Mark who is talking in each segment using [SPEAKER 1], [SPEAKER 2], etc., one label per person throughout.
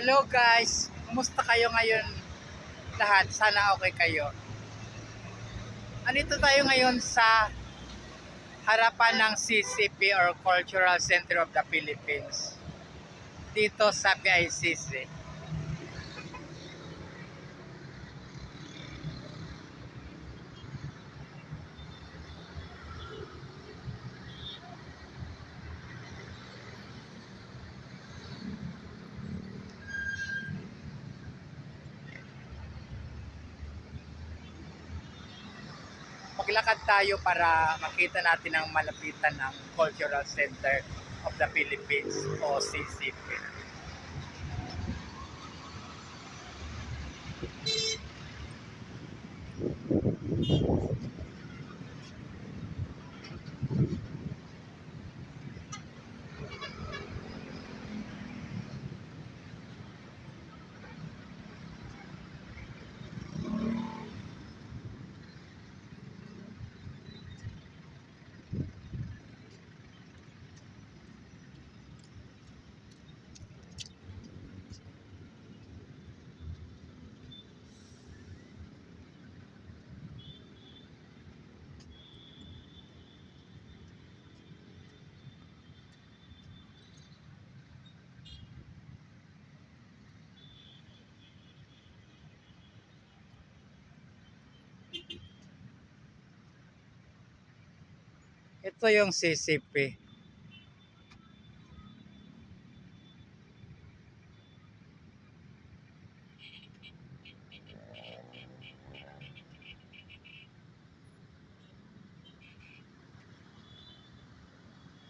[SPEAKER 1] Hello guys, kumusta kayo ngayon lahat? Sana okay kayo. Andito tayo ngayon sa harapan ng CCP or Cultural Center of the Philippines. Dito sa PICC. Maglakad tayo para makita natin ang malapitan ng Cultural Center of the Philippines o CCP. Ito yung CCP.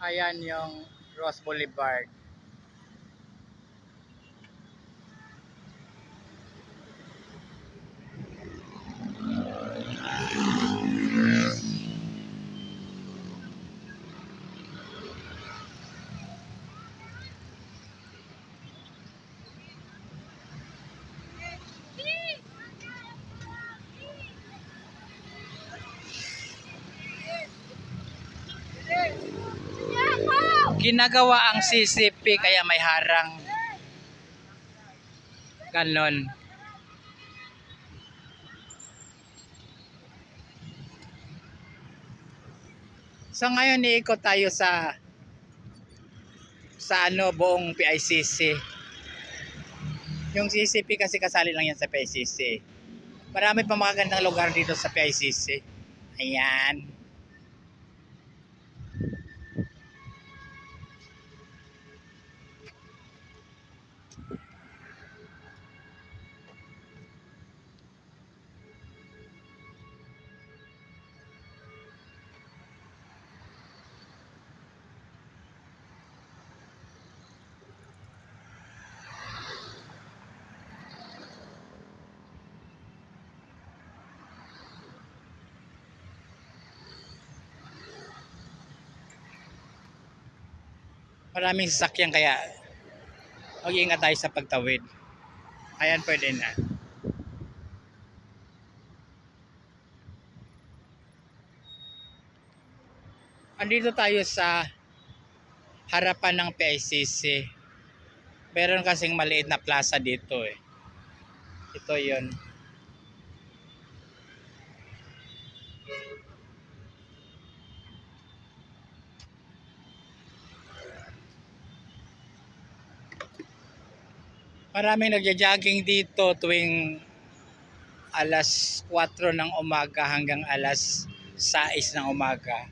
[SPEAKER 1] Ayan yung Ross Boulevard. Ginagawa ang CCP kaya may harang. Ganon. So ngayon iikot tayo sa sa ano buong PICC. Yung CCP kasi kasali lang yan sa PICC. Marami pa magagandang lugar dito sa PICC. Ayan. Maraming sasakyan kaya mag-iingat tayo sa pagtawid. Ayan pwede na. Andito tayo sa harapan ng PICC. Meron kasing maliit na plaza dito eh. Ito yon. Maraming nagja-jogging dito tuwing alas 4 ng umaga hanggang alas 6 ng umaga.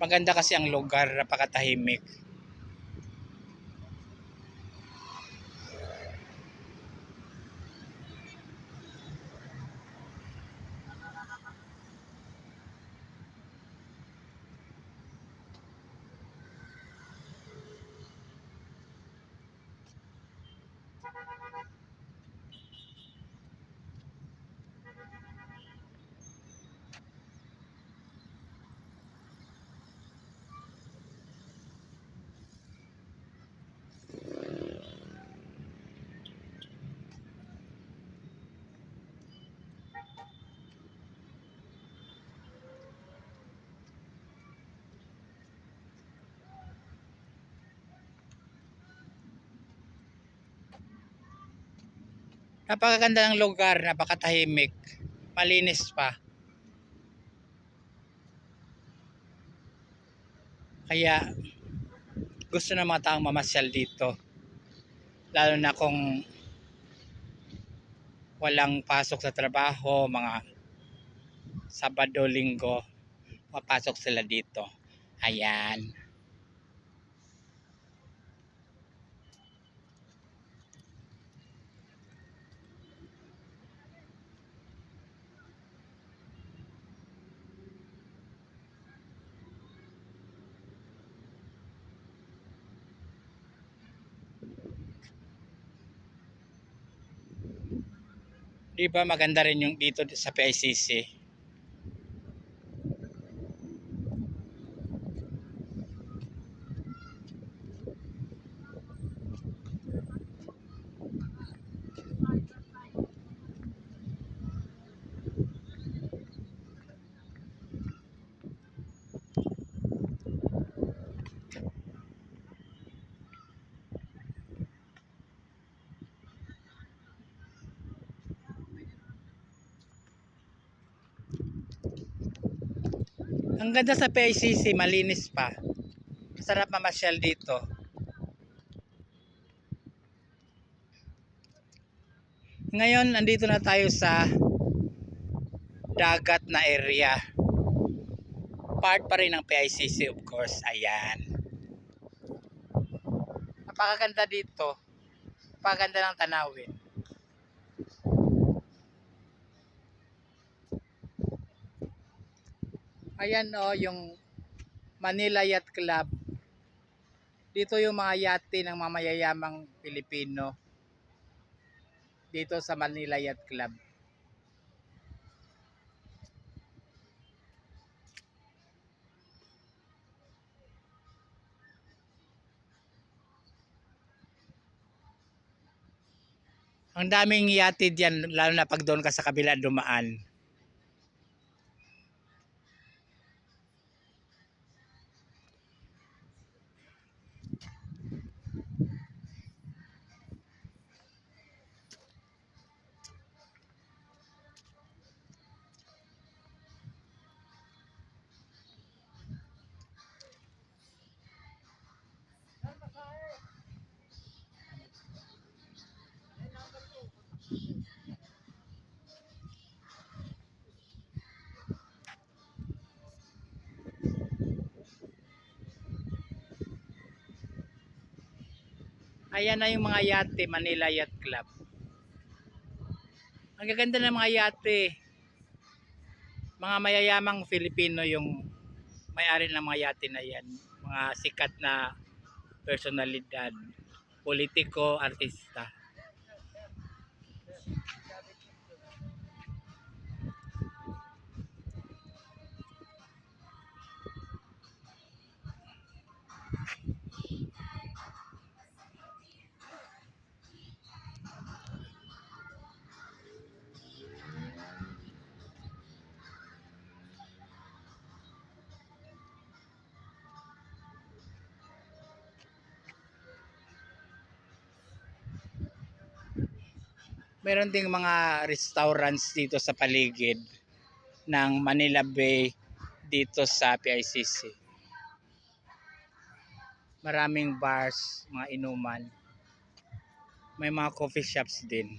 [SPEAKER 1] Maganda kasi ang lugar, napakatahimik. Napakaganda ng lugar, napakatahimik. Malinis pa. Kaya gusto ng mga taong mamasyal dito. Lalo na kung walang pasok sa trabaho, mga Sabado, Linggo, mapasok sila dito. Ayan. Di ba maganda rin yung dito sa PICC? Ang ganda sa PICC, malinis pa. Masarap mamasyal dito. Ngayon, andito na tayo sa dagat na area. Part pa rin ng PICC of course. Ayan. Napakaganda dito. Napakaganda ng tanawin. Ayan o, yung Manila Yacht Club. Dito yung mga yate ng mga mayayamang Pilipino. Dito sa Manila Yacht Club. Ang daming yate diyan lalo na pag doon ka sa kabila dumaan. Ayan na yung mga yate, Manila Yacht Club. Ang gaganda ng mga yate. Mga mayayamang Filipino yung may-ari ng mga yate na yan. Mga sikat na personalidad, politiko, artista. Meron ding mga restaurants dito sa paligid ng Manila Bay dito sa PICC. Maraming bars, mga inuman. May mga coffee shops din.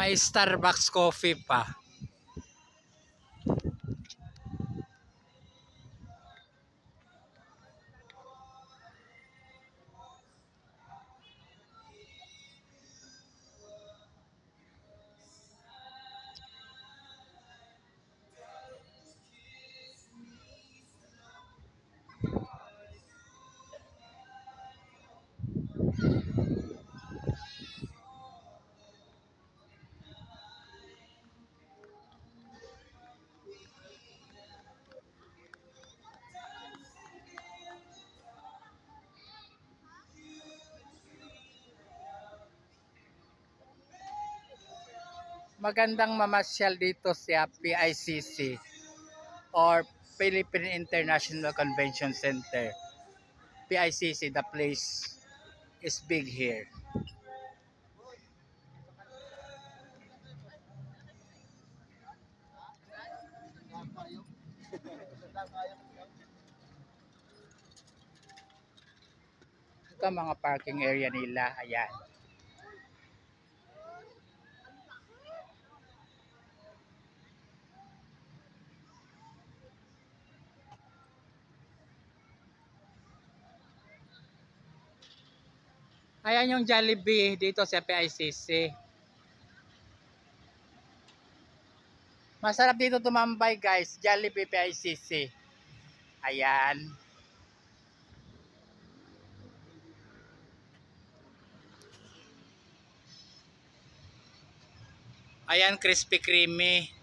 [SPEAKER 1] May Starbucks coffee pa. Magandang mamasyal dito sa PICC or Philippine International Convention Center. PICC, the place is big here. Ito mga parking area nila. Ayan. Ayan yung Jollibee dito sa PICC. Masarap dito tumambay guys. Jollibee PICC. Ayan. Ayan, Krispy Kreme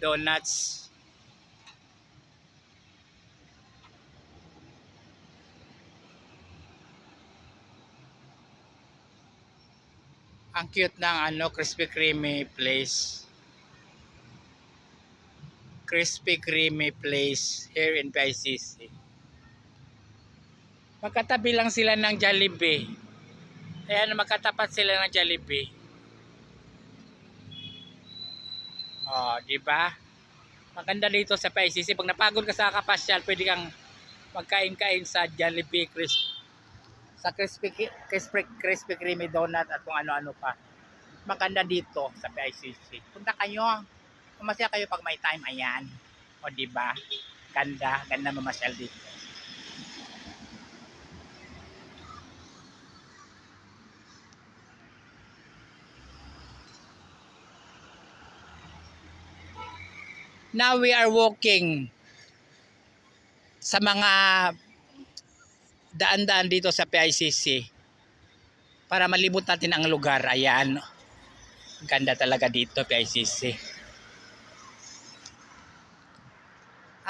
[SPEAKER 1] donuts. Ang cute ng ano, Krispy Kreme place. Krispy Kreme place here in PICC. Magkatabi lang sila ng Jollibee. Ayan, magkatapat sila ng Jollibee. Oh, di ba? Maganda dito sa PICC. Pag napagod ka sa kapasyal, pwede kang magkain-kain sa Jollibee Crisp sa Krispy Krispy Krispy Kreme donut at kung ano-ano pa. Maganda dito sa PICC. Punta kayo. Pumasya kayo pag may time. Ayan. O di ba? Ganda, ganda mamasyal dito. Now we are walking sa mga daan-daan dito sa PICC para malibot natin ang lugar. Ayan. Ganda talaga dito, PICC.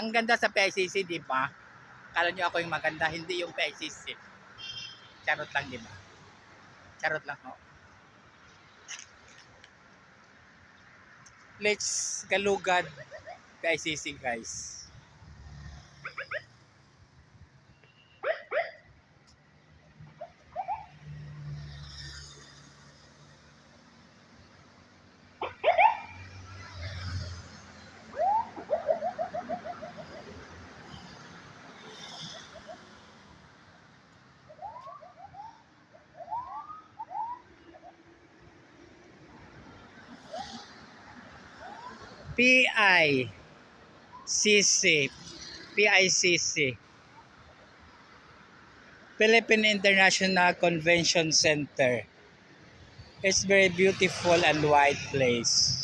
[SPEAKER 1] Ang ganda sa PICC, di ba? Kala nyo ako yung maganda, hindi yung PICC. Charot lang, di ba? Charot lang, oh. Let's galugad PICC, guys. PICC PICC Philippine International Convention Center. It's very beautiful and wide place.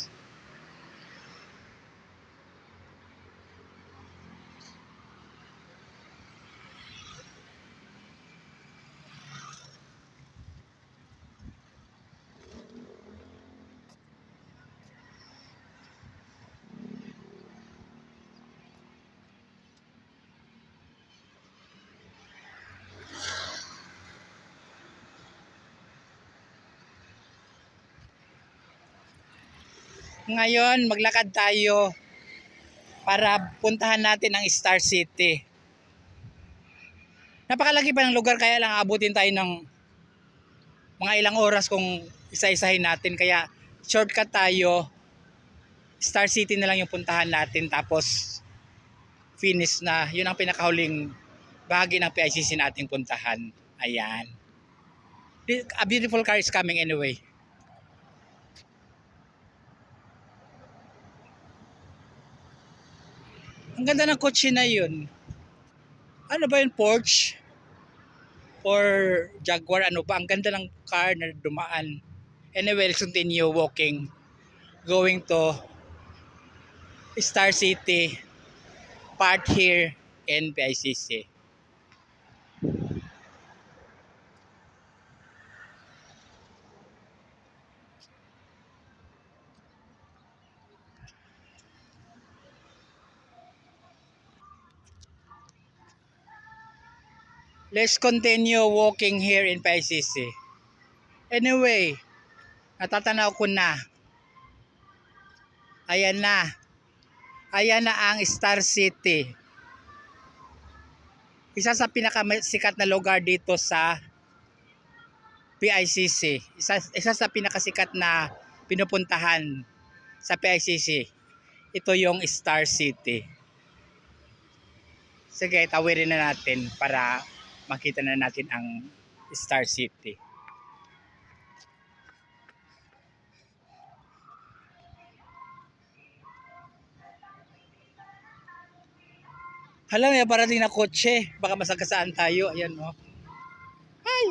[SPEAKER 1] Ngayon, maglakad tayo para puntahan natin ang Star City. Napakalaki pa ng lugar kaya lang abutin tayo ng mga ilang oras kung isa-isahin natin. Kaya shortcut tayo. Star City na lang yung puntahan natin tapos finish na. Yun ang pinakahuling bahagi ng PICC nating puntahan. Ayan. A beautiful car is coming anyway. Ang ganda ng kotse na yun. Ano ba yun, Porsche? Or Jaguar, ano ba? Ang ganda ng car na dumaan. Anyway, let's continue walking. Going to Star City. Part here in Let's continue walking here in PICC. Anyway, natatanaw ko na. Ayan na. Ayan na ang Star City. Isa sa pinakasikat na lugar dito sa PICC. Isa, isa sa pinakasikat na pinupuntahan sa PICC. Ito yung Star City. Sige, tawirin na natin para makita na natin ang Star City. Hala, may parating na kotse. Baka masagasaan tayo. Ayan, oh. Hi!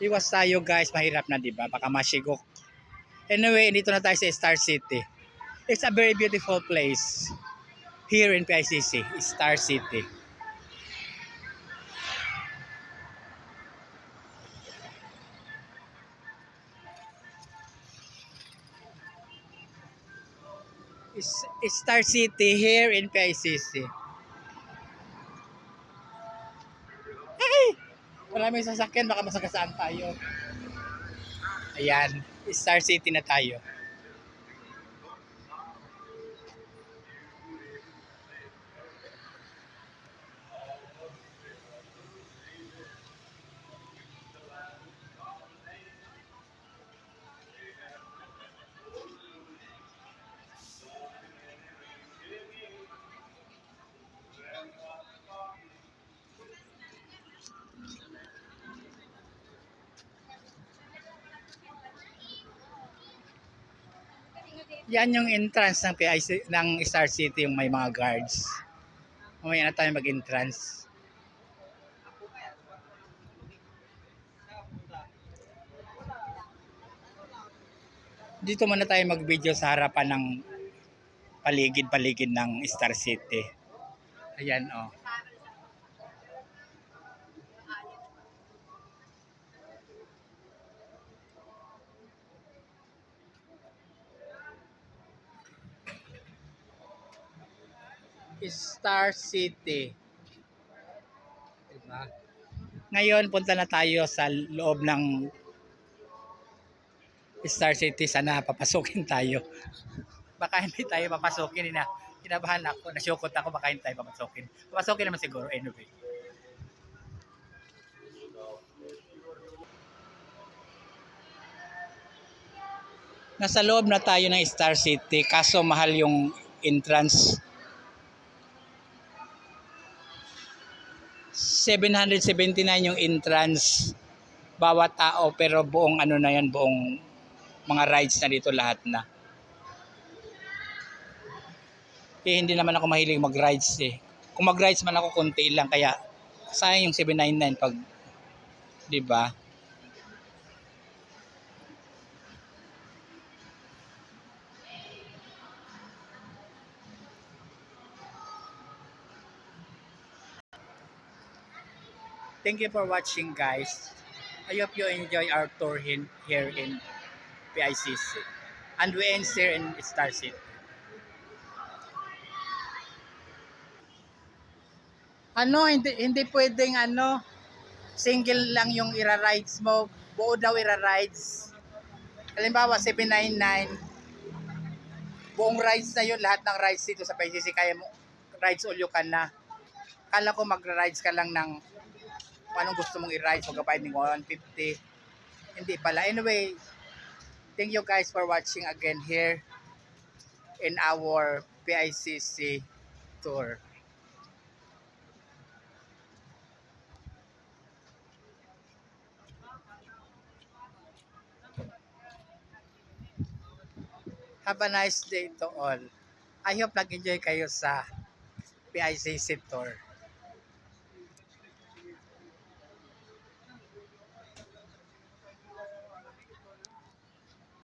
[SPEAKER 1] Iwas tayo, guys. Mahirap na, di ba? Baka masigok. Anyway, dito na tayo sa Star City. It's a very beautiful place. Here in PICC, Star City. Star City here in PICC. Hey! Maraming sasakyan, baka masagasaan tayo. Ayan, Star City na tayo. Yan yung entrance ng PIC ng Star City yung may mga guards. Mamaya na tayo mag-entrance. Dito muna tayo mag-video sa harapan ng paligid-paligid ng Star City. Ayan oh. Star City. Diba? Ngayon, punta na tayo sa loob ng Star City. Sana papasukin tayo. Baka hindi tayo papasukin. Na, kinabahan ako. Nasyukot ako. Baka hindi tayo papasukin. Papasukin naman siguro. Anyway. Nasa loob na tayo ng Star City. Kaso mahal yung entrance 779 yung entrance. Bawat tao pero buong ano na yan buong mga rides na dito lahat na. Eh hindi naman ako mahilig mag rides eh. Kung mag rides man ako konti lang. Kaya sayang yung 799 pag di ba Thank you for watching guys. I hope you enjoy our tour in, here in PICC. And we end here in Star City. Ano, hindi, hindi pwedeng ano, single lang yung ira-rides mo, buo daw ira-rides. Halimbawa, 799, buong rides na yun, lahat ng rides dito sa PICC, kaya mo, rides all you can na. Kala ko magra-rides ka lang ng kung gusto mong i-rides, magkabayad ng 150. Hindi pala. Anyway, thank you guys for watching again here in our PICC tour. Have a nice day to all. I hope nag-enjoy kayo sa PICC tour.